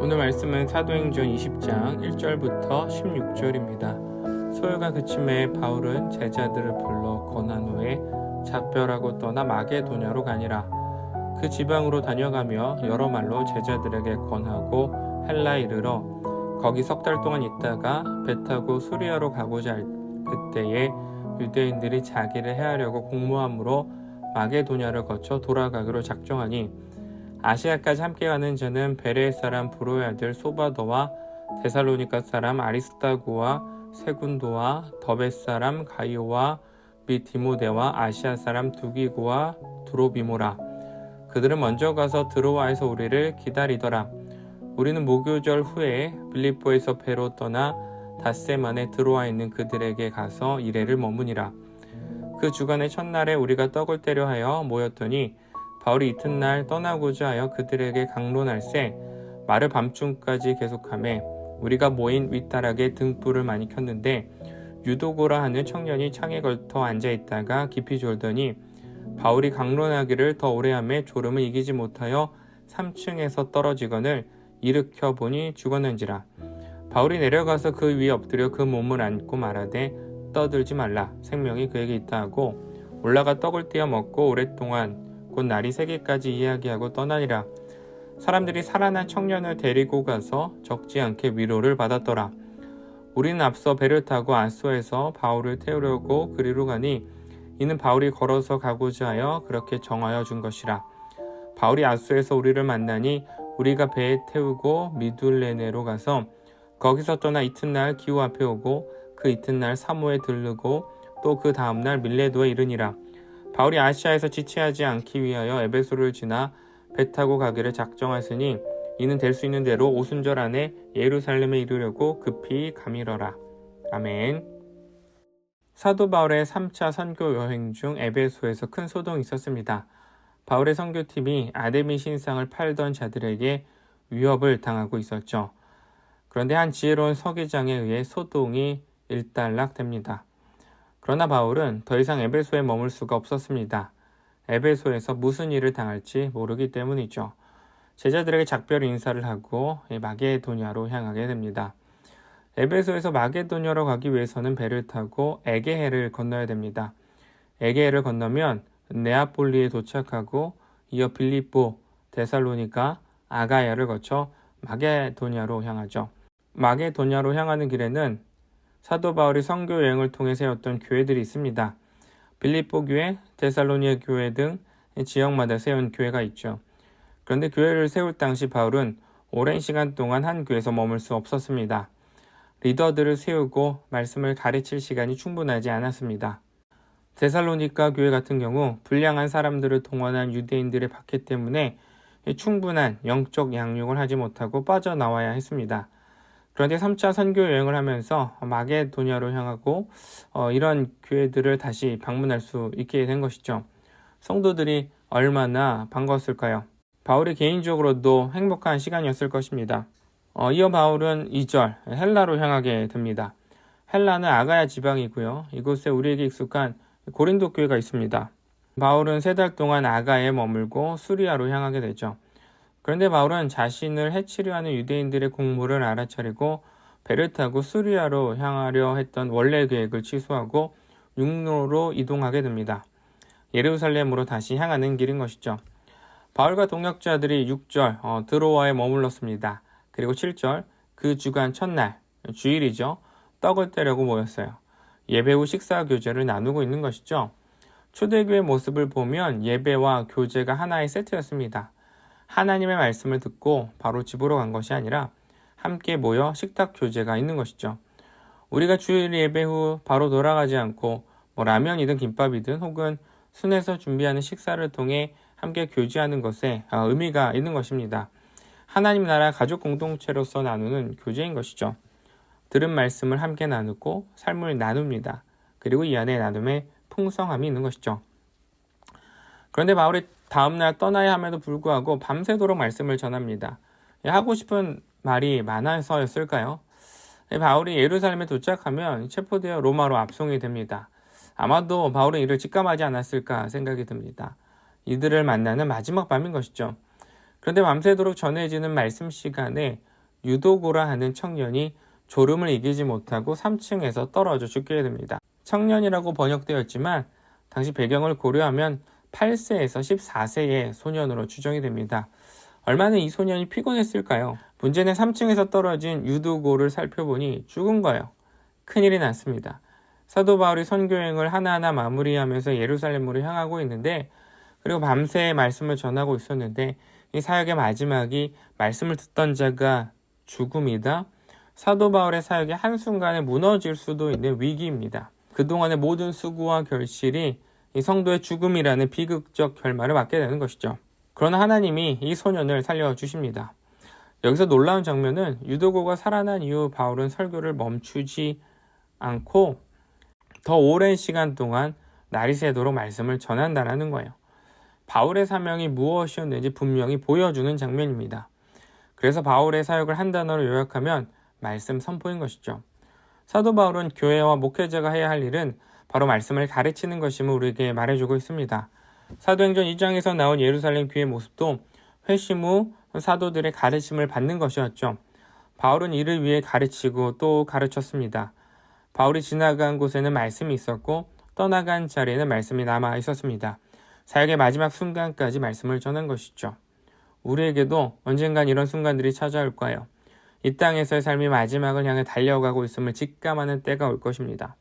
오늘 말씀은 사도행전 20장 1절부터 16절입니다. 소요가 그침에 바울은 제자들을 불러 권한 후에 작별하고 떠나 마게도냐로 가니라. 그 지방으로 다녀가며 여러 말로 제자들에게 권하고 헬라에 이르러 거기 석 달 동안 있다가 배 타고 수리아로 가고자 할 그때에 유대인들이 자기를 해하려고 공모함으로 마게도냐를 거쳐 돌아가기로 작정하니 아시아까지 함께 가는 자는 베레 사람 브로의 아들 소바더와 데살로니카 사람 아리스타고와 세군도와 더베 사람 가이오와 및 디모데와 아시아 사람 두기고와 두로비모라. 그들은 먼저 가서 드로아에서 우리를 기다리더라. 우리는 목요절 후에 빌립보에서 배로 떠나 닷새 만에 드로아에 있는 그들에게 가서 이래를 머무니라. 그 주간의 첫날에 우리가 떡을 때려 하여 모였더니 바울이 이튿날 떠나고자 하여 그들에게 강론할세 말을 밤중까지 계속하매 우리가 모인 윗다락에 등불을 많이 켰는데 유도고라 하는 청년이 창에 걸터 앉아 있다가 깊이 졸더니 바울이 강론하기를 더 오래 하매 졸음을 이기지 못하여 3층에서 떨어지거늘 일으켜 보니 죽었는지라. 바울이 내려가서 그 위에 엎드려 그 몸을 안고 말하되 떠들지 말라. 생명이 그에게 있다 하고 올라가 떡을 떼어 먹고 오랫동안 곧 날이 새기까지 이야기하고 떠나니라. 사람들이 살아난 청년을 데리고 가서 적지 않게 위로를 받았더라. 우리는 앞서 배를 타고 아소에서 바울을 태우려고 그리로 가니 이는 바울이 걸어서 가고자 하여 그렇게 정하여 준 것이라. 바울이 아소에서 우리를 만나니 우리가 배에 태우고 미둘레네로 가서 거기서 떠나 이튿날 기후 앞에 오고 그 이튿날 사모에 들르고 또 그 다음날 밀레도에 이르니라. 바울이 아시아에서 지체하지 않기 위하여 에베소를 지나 배 타고 가기를 작정하였으니 이는 될 수 있는 대로 오순절 안에 예루살렘에 이르려고 급히 가미러라. 아멘. 사도 바울의 3차 선교 여행 중 에베소에서 큰 소동이 있었습니다. 바울의 선교팀이 아데미 신상을 팔던 자들에게 위협을 당하고 있었죠. 그런데 한 지혜로운 서기장에 의해 소동이 일단락됩니다. 그러나 바울은 더 이상 에베소에 머물 수가 없었습니다. 에베소에서 무슨 일을 당할지 모르기 때문이죠. 제자들에게 작별 인사를 하고 마게도냐로 향하게 됩니다. 에베소에서 마게도냐로 가기 위해서는 배를 타고 에게해를 건너야 됩니다. 에게해를 건너면 네아폴리에 도착하고 이어 빌립보, 데살로니카, 아가야를 거쳐 마게도냐로 향하죠. 마게도냐로 향하는 길에는 사도 바울이 선교 여행을 통해 세웠던 교회들이 있습니다. 빌립보 교회, 데살로니아 교회 등 지역마다 세운 교회가 있죠. 그런데 교회를 세울 당시 바울은 오랜 시간 동안 한 교회에서 머물 수 없었습니다. 리더들을 세우고 말씀을 가르칠 시간이 충분하지 않았습니다. 데살로니카 교회 같은 경우 불량한 사람들을 동원한 유대인들의 박해 때문에 충분한 영적 양육을 하지 못하고 빠져나와야 했습니다. 그런데 3차 선교 여행을 하면서 마게도냐로 향하고 어, 이런 교회들을 다시 방문할 수 있게 된 것이죠. 성도들이 얼마나 반가웠을까요? 바울이 개인적으로도 행복한 시간이었을 것입니다. 어, 이어 바울은 2절 헬라로 향하게 됩니다. 헬라는 아가야 지방이고요. 이곳에 우리에게 익숙한 고린도 교회가 있습니다. 바울은 세 달 동안 아가에 머물고 수리아로 향하게 되죠. 그런데 바울은 자신을 해치려 하는 유대인들의 공모를 알아차리고 배를 타고 수리아로 향하려 했던 원래 계획을 취소하고 육로로 이동하게 됩니다. 예루살렘으로 다시 향하는 길인 것이죠. 바울과 동역자들이 6절 어, 드로아에 머물렀습니다. 그리고 7절 그 주간 첫날 주일이죠. 떡을 떼려고 모였어요. 예배 후 식사 교제를 나누고 있는 것이죠. 초대교회 모습을 보면 예배와 교제가 하나의 세트였습니다. 하나님의 말씀을 듣고 바로 집으로 간 것이 아니라 함께 모여 식탁 교제가 있는 것이죠. 우리가 주일 예배 후 바로 돌아가지 않고 뭐 라면이든 김밥이든 혹은 순에서 준비하는 식사를 통해 함께 교제하는 것에 아, 의미가 있는 것입니다. 하나님 나라 가족 공동체로서 나누는 교제인 것이죠. 들은 말씀을 함께 나누고 삶을 나눕니다. 그리고 이 안에 나눔의 풍성함이 있는 것이죠. 그런데 바울이 다음날 떠나야 함에도 불구하고 밤새도록 말씀을 전합니다. 하고 싶은 말이 많아서였을까요? 바울이 예루살렘에 도착하면 체포되어 로마로 압송이 됩니다. 아마도 바울은 이를 직감하지 않았을까 생각이 듭니다. 이들을 만나는 마지막 밤인 것이죠. 그런데 밤새도록 전해지는 말씀 시간에 유도고라 하는 청년이 졸음을 이기지 못하고 3층에서 떨어져 죽게 됩니다. 청년이라고 번역되었지만 당시 배경을 고려하면 8세에서 14세의 소년으로 추정이 됩니다. 얼마나 이 소년이 피곤했을까요? 문제는 3층에서 떨어진 유도고를 살펴보니 죽은 거예요. 큰일이 났습니다. 사도 바울이 선교행을 하나하나 마무리하면서 예루살렘으로 향하고 있는데 그리고 밤새 말씀을 전하고 있었는데 이 사역의 마지막이 말씀을 듣던 자가 죽음이다. 사도 바울의 사역이 한순간에 무너질 수도 있는 위기입니다. 그동안의 모든 수고와 결실이 이 성도의 죽음이라는 비극적 결말을 맞게 되는 것이죠. 그러나 하나님이 이 소년을 살려주십니다. 여기서 놀라운 장면은 유도고가 살아난 이후 바울은 설교를 멈추지 않고 더 오랜 시간 동안 날이 새도록 말씀을 전한다라는 거예요. 바울의 사명이 무엇이었는지 분명히 보여주는 장면입니다. 그래서 바울의 사역을 한 단어로 요약하면 말씀 선포인 것이죠. 사도 바울은 교회와 목회자가 해야 할 일은 바로 말씀을 가르치는 것임을 우리에게 말해주고 있습니다. 사도행전 2장에서 나온 예루살렘 교회 모습도 회심 후 사도들의 가르침을 받는 것이었죠. 바울은 이를 위해 가르치고 또 가르쳤습니다. 바울이 지나간 곳에는 말씀이 있었고 떠나간 자리에는 말씀이 남아 있었습니다. 사역의 마지막 순간까지 말씀을 전한 것이죠. 우리에게도 언젠간 이런 순간들이 찾아올 거예요. 이 땅에서의 삶이 마지막을 향해 달려가고 있음을 직감하는 때가 올 것입니다.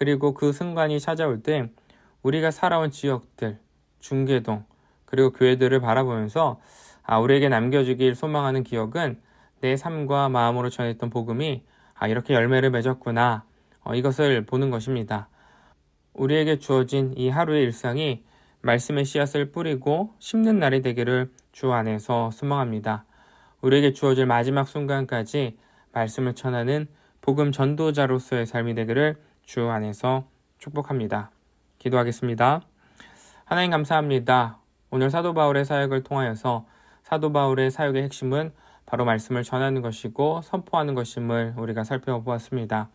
그리고 그 순간이 찾아올 때 우리가 살아온 지역들, 중계동, 그리고 교회들을 바라보면서 아, 우리에게 남겨주길 소망하는 기억은 내 삶과 마음으로 전했던 복음이 아, 이렇게 열매를 맺었구나. 어, 이것을 보는 것입니다. 우리에게 주어진 이 하루의 일상이 말씀의 씨앗을 뿌리고 심는 날이 되기를 주 안에서 소망합니다. 우리에게 주어질 마지막 순간까지 말씀을 전하는 복음 전도자로서의 삶이 되기를 주 안에서 축복합니다. 기도하겠습니다. 하나님 감사합니다. 오늘 사도 바울의 사역을 통하여서 사도 바울의 사역의 핵심은 바로 말씀을 전하는 것이고 선포하는 것임을 우리가 살펴보았습니다.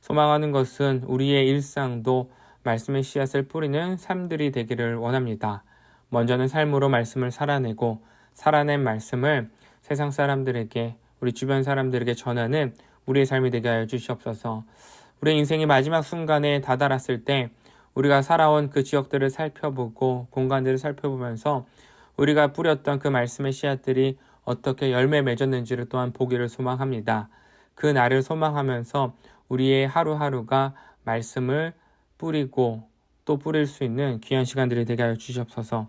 소망하는 것은 우리의 일상도 말씀의 씨앗을 뿌리는 삶들이 되기를 원합니다. 먼저는 삶으로 말씀을 살아내고 살아낸 말씀을 세상 사람들에게 우리 주변 사람들에게 전하는 우리의 삶이 되게 하여 주시옵소서. 우리 인생의 마지막 순간에 다다랐을 때 우리가 살아온 그 지역들을 살펴보고 공간들을 살펴보면서 우리가 뿌렸던 그 말씀의 씨앗들이 어떻게 열매 맺었는지를 또한 보기를 소망합니다. 그 날을 소망하면서 우리의 하루하루가 말씀을 뿌리고 또 뿌릴 수 있는 귀한 시간들이 되게 하여 주시옵소서.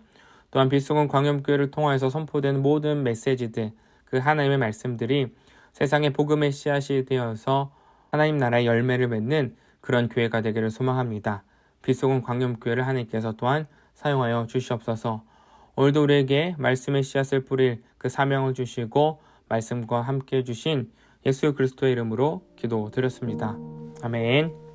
또한 빛속은 광염교회를 통하여서 선포되는 모든 메시지들, 그 하나님의 말씀들이 세상의 복음의 씨앗이 되어서 하나님 나라의 열매를 맺는 그런 교회가 되기를 소망합니다. 빛속은 광염교회를 하나님께서 또한 사용하여 주시옵소서. 오늘도 우리에게 말씀의 씨앗을 뿌릴 그 사명을 주시고 말씀과 함께 해주신 예수 그리스도의 이름으로 기도드렸습니다. 아멘.